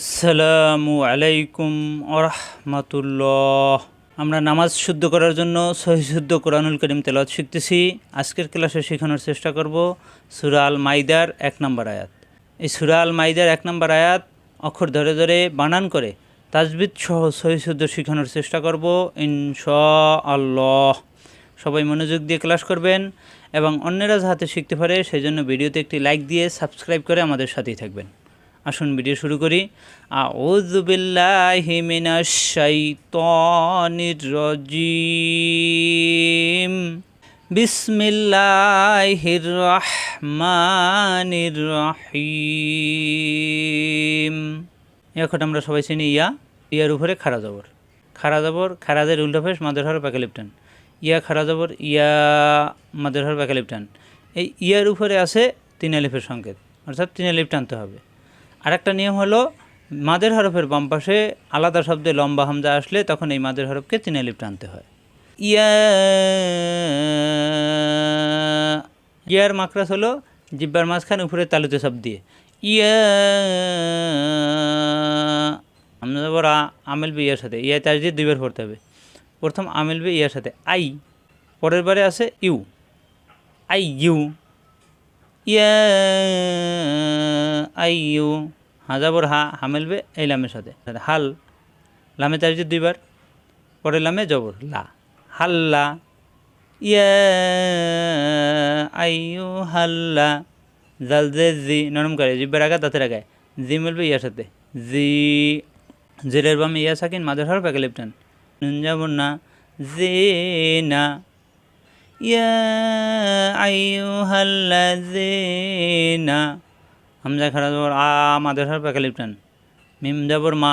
আসসালামু আলাইকুম আরহামাতুল্লাহ আমরা নামাজ শুদ্ধ করার জন্য সহি শুদ্ধ কোরআনুল করিম তেলাওয়াত শিখতেছি। আজকের ক্লাসে শেখানোর চেষ্টা করব সুরা আল মাইদার এক নম্বর আয়াত। এই সুরা আল মাইদার এক নম্বর আয়াত অক্ষর ধরে ধরে বানান করে তাজবিদ সহ সহি শুদ্ধ শেখানোর চেষ্টা করব ইনশা আল্লাহ সবাই মনোযোগ দিয়ে ক্লাস করবেন এবং অন্যেরা যাতে শিখতে পারে, সেই জন্য ভিডিওতে একটি লাইক দিয়ে সাবস্ক্রাইব করে আমাদের সাথেই থাকবেন। আসুন ভিডিও শুরু করি। এখন আমরা সবাই চিনি ইয়া। ইয়ার উপরে খাড়া জবর। খাড়া জবর, খারাজের উল্টো ফেস, মাদের হর প্যাকালিপটান ইয়া খাড়া জবর, ইয়া, মাদের হর প্যাকালিপটান এই ইয়ার উপরে আছে তিন আলিফের সংকেত। অর্থাৎ তিন টানতে হবে। আরেকটা নিয়ম হলো মাদের হরফের বাম পাশে আলাদা শব্দে লম্বা হামজা আসলে তখন এই মাদের হরফকে আলিফ টানতে হয়। ইয়া, ইয়ার মাকরাস হলো জিব্বার মাঝখান উপরে তালুতে শব্দ দিয়ে। ইয়া, আমরা আমেল বি ইয়ার সাথে। ইয়া তার দিয়ে দুইবার পড়তে হবে। প্রথম আমেল বি ইয়ার সাথে। আই, পরের বারে আছে ইউ। আই, ইউ। ইয়া আইয়ু, হাজাবর হা হামেলবে এই লামের সাথে। হাল, লামে যে দুইবার পরে লামে জবর, লা। হাল্লা ইয়া হাল্লা জাল, জে, জি, নরম করে, জিব্বার আগা তাতে রাখায় জি মিলবে ইয়ার সাথে। জি জেরের বামে ইয়া সাকিন, মাদের হর প্যাকে লিপটান। নুন যাবর না, জে না। হামজা খাড়া জবর আ মাদের হার প্যাকা লিপটান মিম যাবর মা,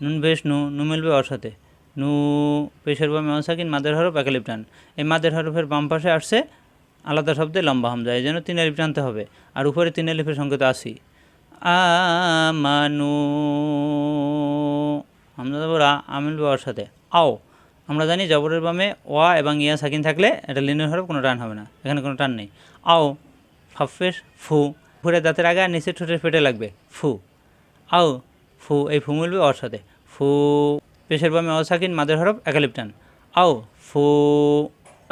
নুন বেশ নু নু মিলবে ওর সাথে নু পেশের বা মেমসাকিন মাদের হরফ একা লিপটান এই মাদের হরফের বাম পাশে আসছে আলাদা শব্দে লম্বা হামজা। এই জন্য তিন আলিফ টানতে হবে। আর উপরে তিন আলিফের সংকেত আসি আমানু হামজা যাবর আ আমিলবে ওর সাথে আও। আমরা জানি জবরের বামে ওয়া এবং ইয়া সাকিন থাকলে এটা লিনের হরফ কোনো টান হবে না, এখানে কোনো টান নেই। আও ফাফেস ফু, ফুরে দাঁতের আগে আর নিচে ঠোঁটের পেটে লাগবে, ফু। আও, ফু, এই ফু মিলবে ওর সাথে। ফু, পেশের বামে অসাকিন মাদের হরফ একালিপ টান আও, ফু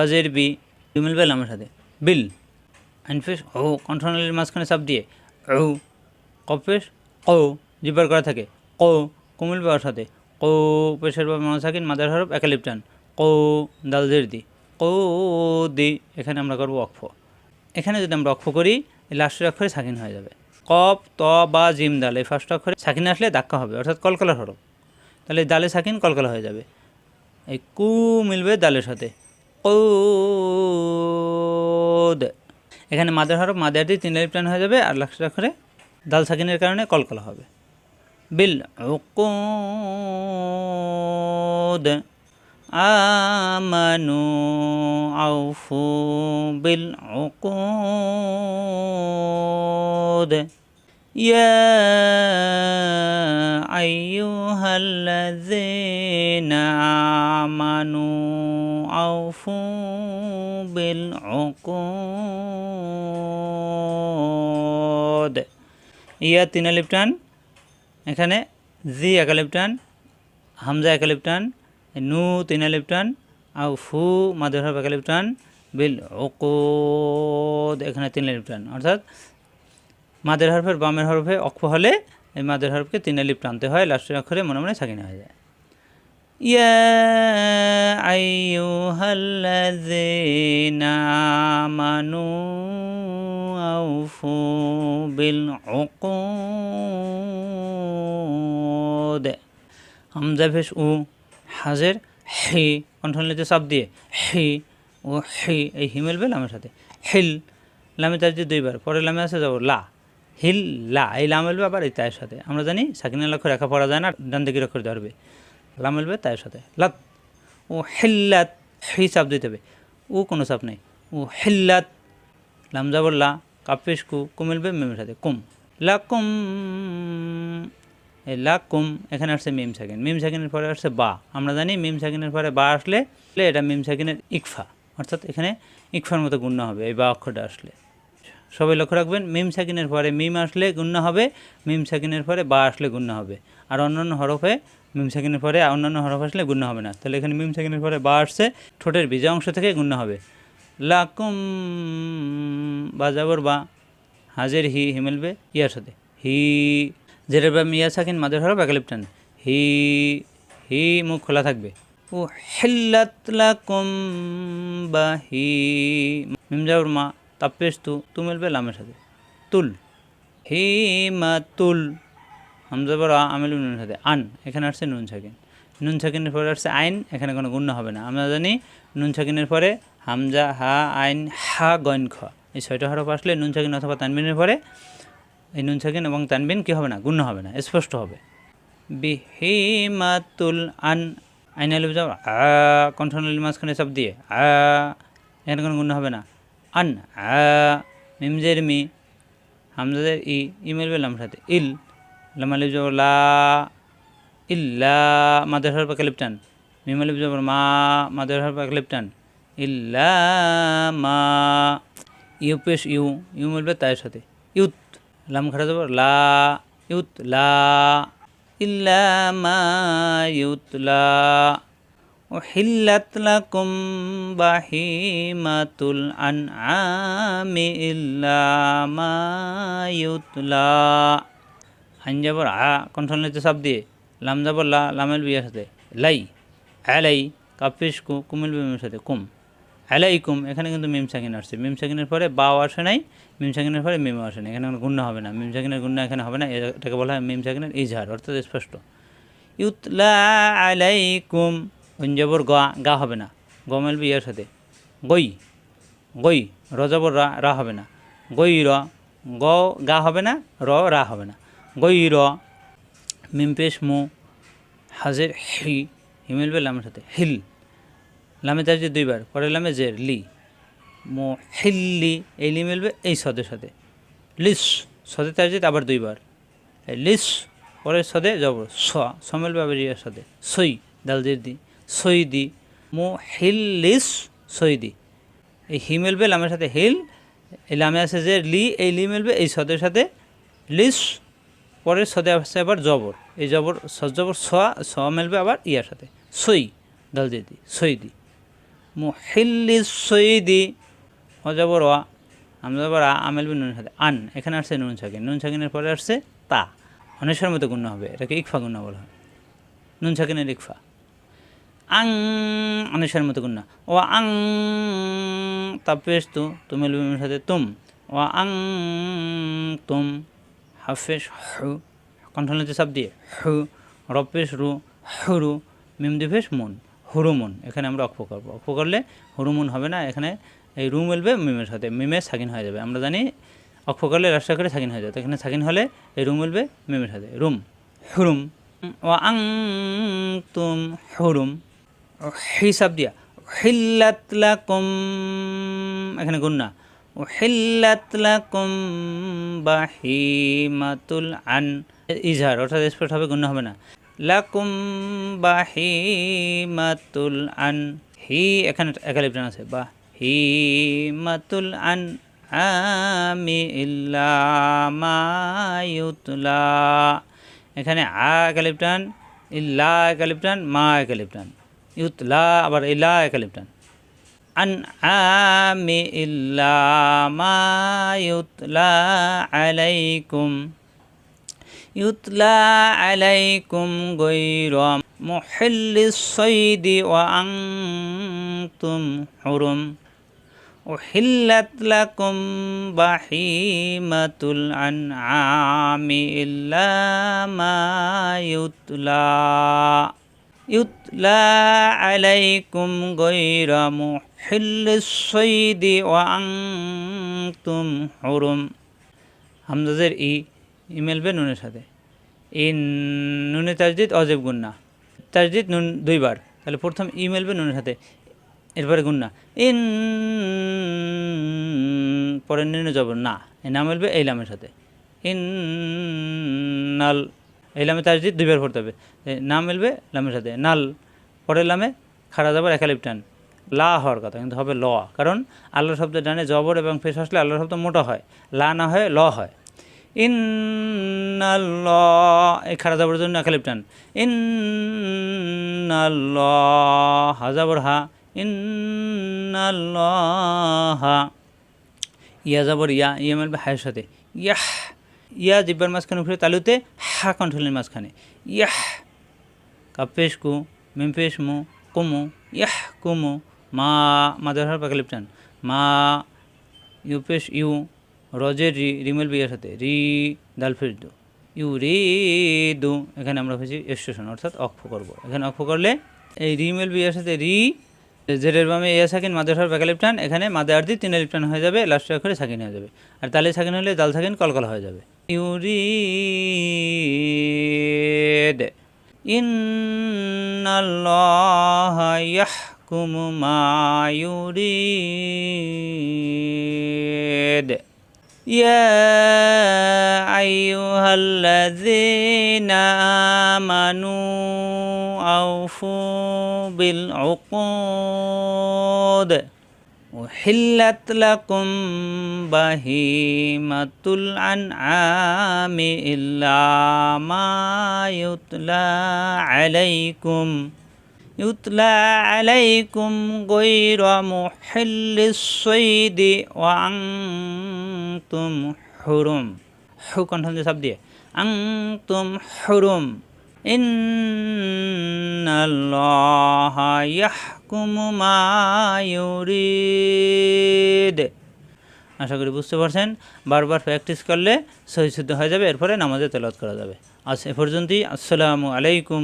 অজের বি মিলবে লামের সাথে। বিল আইনফেস ও কন্ট্রোনালির মাঝখানে চাপ দিয়ে ও কফেস ও জিব্বার করা থাকে ও কুমিলবে ওর সাথে। কৌ পেশের বা মহাসাকিন মাদার হরফ, একালিপটান। কৌ দালদের দি। কৌ দি, এখানে আমরা করব অক্ষ এখানে যদি আমরা অক্ষ করি লাস্টের অক্ষরে সাকিন হয়ে যাবে। কপ ত, বা, জিম, দাল, এই ফার্স্ট অক্ষরে সাকিন আসলে ধাক্কা হবে, অর্থাৎ কলকলার হরফ। তাহলে দালে সাকিন, কলকলা হয়ে যাবে। এই কু মিলবে দালের সাথে। কৌদ এখানে মাদার হরফ, মাদার দিয়ে তিন লিপ্টান হয়ে যাবে, আর লাস্টের অক্ষরে দাল সাকিনের কারণে কলকলা হবে। بالعقود. آمنوا أوفوا بالعقود. يا أيها الذين آمنوا أوفوا بالعقود. يا تنالبتان এখানে জি একালিপটান, হামজা একালিপটান নু তিন আলিপটান আর ফু মাদের হরফ একালিপটান, বিল ওকোদ এখানে তিন আলিপটান অর্থাৎ মাদের হরফের বামের হরফে অক্ষ হলে এই মাদের হরফকে তিন আলিপ টানতে হয়, লাস্টের অক্ষরে মনে মনে সাকিনা হয়ে যায়। ইয়া আইয়ুহাল্লাযীনা আমানু আউফু বিল উকুদ হামজা ভেস উ হাজের হি কণ্ঠনীতে চাপ দিয়ে হি, ও হি, এই হিমেল বেল লামের সাথে। হিল, লামে তার যে দুইবার পরে লামে আছে যাব লা। হিল, লা, এই লাম এলবে আবার এই তায়ের সাথে। আমরা জানি সাকিনের লক্ষ্য রেখা পড়া যায় না ডান দিকে অক্ষর ধরবে লাম এলবে তায়ের সাথে। লাত, ও হিল্লাত, হি চাপ দিতে হবে। ও কোনো চাপ নেই। ও হিল্লাত, লাম যাবর লা কাপেশ কু কুমিলবে মেমের সাথে। কুম, লা কুম এই লা কুম, এখানে আসছে মিম সাকিন। মিম সাকিনের পরে আসছে বা। আমরা জানি মিম সাকিনের পরে বা আসলে এটা মিম সাকিনের ইকফা। অর্থাৎ এখানে ইকফার মতো গুণ্য হবে, এই বা অক্ষরটা আসলে। সবাই লক্ষ্য রাখবেন, মিম সাকিনের পরে মিম আসলে গুণ্য হবে, মিম সাকিনের পরে বা আসলে গুণ্য হবে। আর অন্যান্য হরফে মিম সাকিনের পরে অন্যান্য হরফ আসলে গুণ্য হবে না। তাহলে এখানে মিম সাকিনের পরে বা আসছে, ঠোঁটের বিজয় অংশ থেকে গুণ্য হবে। লাকুম বা যাবর বা, হাজের হি হি মিলবে ইয়ার সাথে। হি জেরের বা মিয়া সাকিন মাদের হরফ একালিপ্টান। হি হি, মুখ খোলা থাকবে। ও হেল্লাত লাকুম বা হি মিম যাবর মা তাপ্পেস তু তু মিলবে লামের সাথে। তুল। হি মা তুল। হামজা বড় আমেল নুনের সাথে। আন, এখানে আসছে নুন সাকিন। নুন সাকিনের পরে আসছে আইন, এখানে কোনো গুণ্য হবে না। আমরা জানি নুন সাকিনের পরে হামজা, হা, আইন, হা গইন খ। এই ছয়টা হরফ আসলে নুন সাকিন অথবা তানবিনের পরে এই নুন সাকিন এবং তানবিন কী হবে না? গুণ্য হবে না, স্পষ্ট হবে। বিহিমাতুল আন, আইন আলু যাও আ কণ্ঠনালী মাঝখানে সব দিয়ে, আ, এখানে কোনো গুণ্য হবে না। আন, আ, মিমজের মি, হামজাদের ই ই মিলবে লাম সাথে। ইল লামালি যাব লা, ইল্লা, মাদের হর পাকে লিপটান মিমালি যাব মা, মাদের হর পাকে লিপটান ইল্লা, মা, ইউ পেশ, ইউ ইউ মিলবে তার সাথে। লাম খাড়া যাব লা ইউত লা ইল্লা মা ইউতলা أحلت لكم بهيمة الأنعام إلا ما يتلى আইন যাবর আ কন্ট্রোল নিতে সব দিয়ে লাম যাবর লা লামেল বিয়ের সাথে লাই আলাই কাপিস কু কুমিল বিমের সাথে কুম আলাই কুম এখানে কিন্তু মিম সাকিন আসছে। মিম সাকিনের পরে বাও আসে নাই, মিম সাকিনের পরে মিমও আসে নাই, এখানে গুণ্য হবে না। মিম সাকিনের গুণ্য এখানে হবে না এটাকে বলা হয় মিম সাকিনের ইজহার, অর্থাৎ স্পষ্ট। ইউতলা আলাইকুম অঞ্জাবর গা গা হবে না। গ গমেল বিয়ের সাথে। গই গই রজাবর রা রা হবে না। গই র, গ, গা হবে না, র, রা হবে না। গই র মিমপেশ মু, হাজের হি হি মিলবে লামের সাথে। হিল। লামে যে দুইবার, পরে লামে জের, লি। মো হিল্লি এই লি মিলবে এই সদের সাথে। লিস, সদে যে আবার দুইবার। লিস পরে সদে জবর স স মিলবে আবার ইয়ার সাথে সই, দাল জের দি সৈদি মো হিল লিস সই দি। এই হি মিলবে লামের সাথে হিল, এই লামে আছে যে লি, এই লি মিলবে এই সদের সাথে লিস পরে সদে আসছে আবার জবর। এই জবর সজবর স স মিলবে আবার ইয়ার সাথে। সই, দাল দিয়ে দি সৈদি মো হিল্লি সৈদি অজবর ওয়া আমরা আবার আ মিলবে নুনের সাথে আন, এখানে আসছে নুন সাকিন। নুন সাকিনের পরে আসছে তা। অনেশ্বর মতো গুণ্য হবে। এটাকে ইকফা গুণ্য বলা হয়। নুন সাকিনের ইকফা। আং অনেশ্বর মতো গুণ্য ও আং তু তুমি লুমের সাথে তুম। ও আং, তুম। হাফেশ হু। কণ্ঠনীতে সব দিয়ে। হু। রপেশ রু। হু রু। মিম দিভেশ মুন। হুরুমুন, এখানে আমরা অক্ষ করব। অক্ষ করলে হুরুমুন হবে না, এখানে এই রু মিলবে মিমের সাথে, মিমের সাকিন হয়ে যাবে। আমরা জানি অক্ষ করলে রাষ্ট্র করে সাকিন হয়ে যাবে এখানে সাকিন হলে এই রুম মিলবে মিমের সাথে। রুম, হুরুম ও আং তুম হুরুম। হিসাব দিয়া হিল্লাত লাকুম, এখানে গুন্না ও হিল্লাত লাকুম বাহিমাতুল আন, ইজহার, অর্থাৎ স্পষ্ট হবে গুন্না হবে না। লাকুম বাহিমাতুল আন, হি, এখানে একালিপ্টান আছে বা হিমাতুল আন, আমি ইল্লামায়ুতলা এখানে আ একালিপ্টান ইল্লা একালিপ্টান মা একালিপ্টান ইউতলা, আবার ইলা একালিপ্টান আন। আমি ইল্লামায়ুতলা আলাইকুম يتلى عليكم غير محل الصيد وأنتم حرم أحلت لكم بحيمة الأنعام إلا ما يتلى يتلى عليكم غير محل الصيد وأنتم حرم همزة ই ইমেল বে নুনের সাথে। এই নুনে তাজদিদ, অজেব গুন্না। তাজদিদ, নুন দুইবার। তাহলে প্রথম ইমেল বে নুনের সাথে, এরপরে গুন্না। ইন পরে নুনে যাব না। এই নাম মিলবে এই লামের সাথে। ইন নাল, এই লামে তাজদিদ দুইবার পড়তে হবে। এ নাম মিলবে লামের সাথে। নাল, পরের লামে খাড়া যাবার একালিপ টান লা হওয়ার কথা, কিন্তু হবে ল। কারণ আল্লাহ শব্দ ডানে জবর এবং পেশ আসলে আল্লাহ শব্দ মোটা হয়। লা না হয়, ল হয়। ইন্নাল্লাহ জন্য একালিপ টান ইন্নাল্লাহ হা ইন্নাল্লাহ ইয়া যাবর ইয়া। ইয়া মেলবে হায়ের সাথে। ইয়াহ। ইয়া জিব্বার মাঝখানে উঠে তালুতে হা কণ্ঠলের মাঝখানে। ইয়াহ। কাপেশ কু মেমপেশ মু কুমু ইয়াহ কুমু মা। মাদার হার পাকালিপ টান মা ইউপেশ ইউ। রজের রি, রিমেল বিয়ের সাথে, রি দালফের দু। ইউ রি দু। এখানে আমরা হয়েছি স্টেশন, অর্থাৎ অক্ষ করব। এখানে অক্ষ করলে এই রিমেল বিয়ের সাথে রি জেরের বামে এ সাকিন, মাদের হওয়ার ব্যাকালিপ টান এখানে মাদে আর্দি তিন লিপ টান হয়ে যাবে, লাস্টে অক্ষরে সাকিন হয়ে যাবে। আর তালে সাকিন হলে দাল সাকিন, কলকল হয়ে যাবে। ইউরিদ ইন্নাল্লাহা ইয়াহকুমু মা ইউরিদ। يا أيها الذين آمنوا أوفوا بالعقود. أحلت لكم بهيمة الأنعام إلا ما يتلى عليكم. يتلى عليكم غير محل الصيد وأنتم حرم حو কণ্ঠন দিয়ে সব দিয়ে أنتم حرم إن الله يحكم ما يريد আশা করি বুঝতে পারছেন বারবার প্র্যাকটিস করলে সহি শুদ্ধ হয়ে যাবে এরপরে নামাজে তেলাওয়াত করা যাবে আজ এ পর্যন্তই আসসালামু আলাইকুম